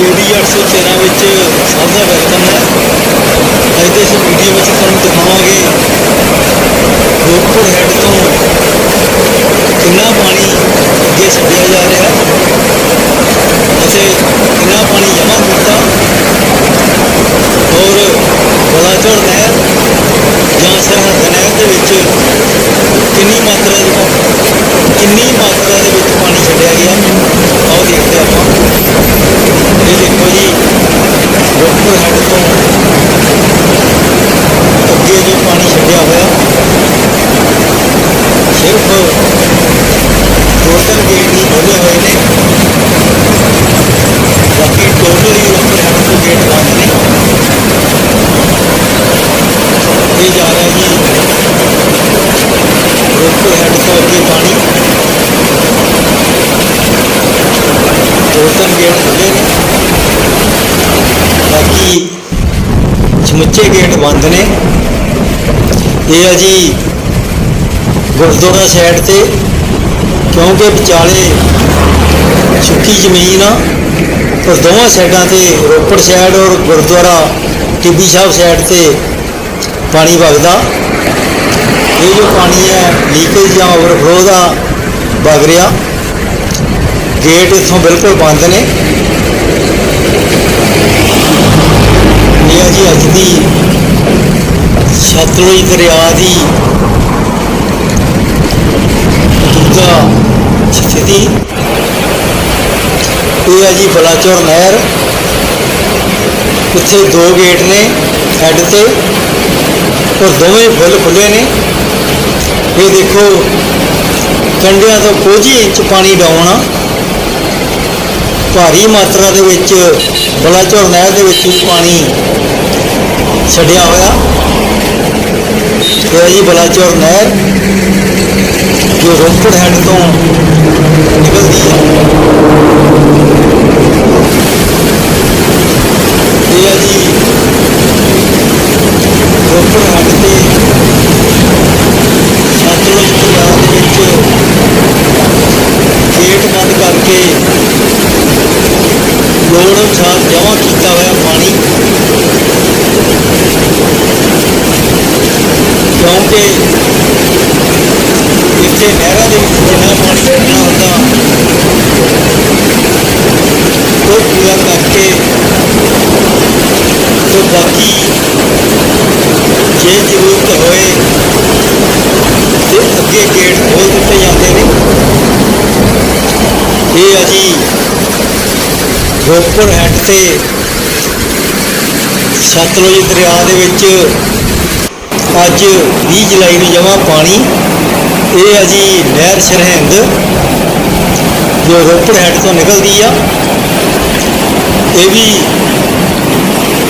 GD 813 ਵਿੱਚ ਸਭ ਦਾ welcome ਹੈ। ਅੱਜ ਦੇ ਇਸ ਵੀਡੀਓ ਵਿੱਚ ਤੁਹਾਨੂੰ ਦਿਖਾਵਾਂਗੇ। ਰੋਪੜ ਹੈੱਡ ਤੋਂ ਕਿੰਨਾ ਪਾਣੀ ਅੱਗੇ ਛੱਡਿਆ ਜਾ ਰਿਹਾ ਹੈ ਅਤੇ ਕਿੰਨਾ ਪਾਣੀ ਜਮ੍ਹਾਂ ਕੀਤਾ ਔਰ ਬਲਾਚੌਰ ਨਹਿਰ ਜਾਂ ਸਰਹੱਦ ਨਹਿਰ ਦੇ ਵਿੱਚ ਕਿੰਨੀ ਮਾਤਰਾ ਦੇ ਕਿੰਨੀ ਮਾਤਰਾ ਦੇ ਵਿੱਚ ਪਾਣੀ ਛੱਡਿਆ ਗਿਆ ਆਓ ਦੇਖਦੇ ਆਪਾਂ ਇਹ ਦੇਖੋ ਜੀ ਰੋਪੜ ਹੈੱਡ ਤੋਂ ਅੱਗੇ ਜੋ ਪਾਣੀ ਛੱਡਿਆ ਹੋਇਆ ਸਿਰਫ ਟੋਟਲ ਗੇਟ ਹੀ ਖੋਲ੍ਹੇ ਹੋਏ ਨੇ ਬਾਕੀ ਟੋਟਲ ਹੀ ਰੋਪੜ ਹੈੱਡ ਤੋਂ ਗੇਟ ਬੰਦ ਨੇ ਇਹ ਜਾ ਰਿਹਾ ਜੀ ਰੋਪੜ ਹੈੱਡ ਤੋਂ ਅੱਗੇ ਪਾਣੀ ਟੋਟਲ ਗੇਟ ਖੁੱਲੇ ਨੇ ਬਾਕੀ ਸਮੁੱਚੇ ਗੇਟ ਬੰਦ ਨੇ। ਇਹ ਆ ਜੀ ਗੁਰਦੁਆਰਾ ਸਾਈਡ ਤੇ, ਕਿਉਂਕਿ ਵਿਚਾਲੇ ਸੁੱਕੀ ਜ਼ਮੀਨ ਆ, ਪਰ ਦੋਵਾਂ ਸਾਈਡਾਂ ਤੇ ਰੋਪੜ ਸਾਈਡ ਔਰ ਗੁਰਦੁਆਰਾ ਟਿੱਬੀ ਸਾਹਿਬ ਸਾਈਡ ਤੇ ਪਾਣੀ ਵਗਦਾ। ਇਹ ਜੋ ਪਾਣੀ ਹੈ ਲੀਕੇਜ ਜਾਂ ਓਵਰਫਲੋ ਦਾ ਵਗ ਰਿਹਾ। ਗੇਟ ਇੱਥੋਂ ਬਿਲਕੁਲ ਬੰਦ ਨੇ। ਇਹ ਦੀ ਸਤਲੁਜ ਦਰਿਆ ਦੀ ਮੌਜੂਦਾ ਸਥਿਤੀ ਇਹ ਹੈ ਜੀ ਬਲਾਚੌਰ ਨਹਿਰ। ਇੱਥੇ ਦੋ ਗੇਟ ਨੇ, ਹੈੱਡ ਤੇ। ਔਰ ਦੋਵੇਂ ਫੁੱਲ ਖੁੱਲੇ ਨੇ। ਇਹ ਦੇਖੋ, ਕੰਢਿਆਂ ਤੋਂ ਕੁਝ ਹੀ ਇੰਚ ਪਾਣੀ ਡਾਊਨ ਆ। ਭਾਰੀ ਮਾਤਰਾ ਦੇ ਵਿੱਚ ਬਲਾਚੌਰ ਨਹਿਰ ਦੇ ਵਿੱਚ ਵੀ ਪਾਣੀ ਛੱਡਿਆ ਹੋਇਆ। ਇਹ ਹੈ ਜੀ ਬਲਾਚੌਰ ਨਹਿਰ, ਜੋ ਰੋਪੜ ਹੈੱਡ ਤੋਂ ਨਿਕਲਦੀ ਹੈ। ਇਹ ਹੈ ਜੀ ਰੋਪੜ ਹੈੱਡ ਤੇ ਸਤਲੁਜ ਦਰਿਆ ਦੇ ਵਿੱਚ ਗੇਟ ਬੰਦ ਕਰਕੇ ਲੋੜ ਅਨੁਸਾਰ ਜਮ੍ਹਾਂ ਕੀਤਾ ਹੋਇਆ ਪਾਣੀ ਕਿਉਂਕਿ ਇੱਥੇ ਨਹਿਰਾਂ ਦੇ ਵਿੱਚ ਜਿੰਨਾ ਪਾਣੀ ਛੱਡਣਾ ਹੁੰਦਾ। ਉਹ ਪੂਰਾ ਕਰਕੇ ਤੇ ਬਾਕੀ ਜੇ ਜ਼ਰੂਰਤ ਹੋਏ ਤੇ ਅੱਗੇ ਗੇਟ ਖੋਲ ਦਿੱਤੇ ਜਾਂਦੇ ਨੇ। ਇਹ ਅਸੀਂ ਰੋਪੜ ਹੈੱਡ ਤੇ ਸਤਲੁਜ ਦਰਿਆ ਦੇ ਵਿੱਚ ਅੱਜ 20 ਜੁਲਾਈ ਨੂੰ ਜਮ੍ਹਾਂ ਪਾਣੀ ਇਹ ਹੈ ਜੀ ਨਹਿਰ ਸਰਹਿੰਦ, ਜੋ ਰੋਪੜ ਹੈੱਡ ਤੋਂ ਨਿਕਲਦੀ ਆ। ਇਹ ਵੀ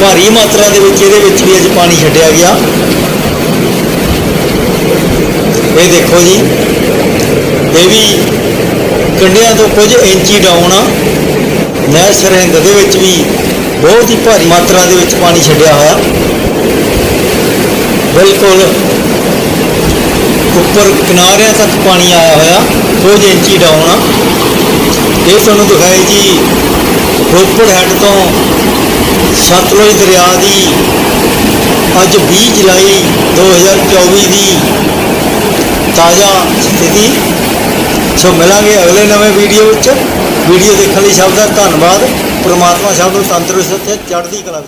ਭਾਰੀ ਮਾਤਰਾ ਦੇ ਵਿੱਚ, ਇਹਦੇ ਵਿੱਚ ਵੀ ਅੱਜ ਪਾਣੀ ਛੱਡਿਆ ਗਿਆ। ਇਹ ਦੇਖੋ ਜੀ, ਇਹ ਵੀ ਕੰਢਿਆਂ ਤੋਂ ਕੁਝ ਇੰਚੀ ਡਾਊਨ ਆ। ਨਹਿਰ ਸਰਹਿੰਦ ਦੇ ਵਿੱਚ ਵੀ ਬਹੁਤ ਹੀ ਭਾਰੀ ਮਾਤਰਾ ਦੇ ਵਿੱਚ ਪਾਣੀ ਛੱਡਿਆ ਹੋਇਆ। ਬਿਲਕੁਲ ਉੱਪਰ ਕਿਨਾਰਿਆਂ ਤੱਕ ਪਾਣੀ ਆਇਆ ਹੋਇਆ ਕੁਝ ਇੰਚੀ ਡਾਊਨ ਆ। ਇਹ ਤੁਹਾਨੂੰ ਦਿਖਾਈ ਜੀ, ਰੋਪੜ ਹੈੱਡ ਤੋਂ ਸਤਲੁਜ ਦਰਿਆ ਦੀ ਅੱਜ 20 ਜੁਲਾਈ 2024 ਦੀ ਤਾਜ਼ਾ ਸਥਿਤੀ। ਸੋ ਮਿਲਾਂਗੇ ਅਗਲੇ ਨਵੇਂ ਵੀਡੀਓ ਵਿੱਚ। ਵੀਡੀਓ ਦੇਖਣ ਲਈ ਸਭ ਦਾ ਧੰਨਵਾਦ। ਪ੍ਰਮਾਤਮਾ ਸਭ ਨੂੰ ਤੰਦਰੁਸਤ ਤੇ ਚੜ੍ਹਦੀ ਕਲਾ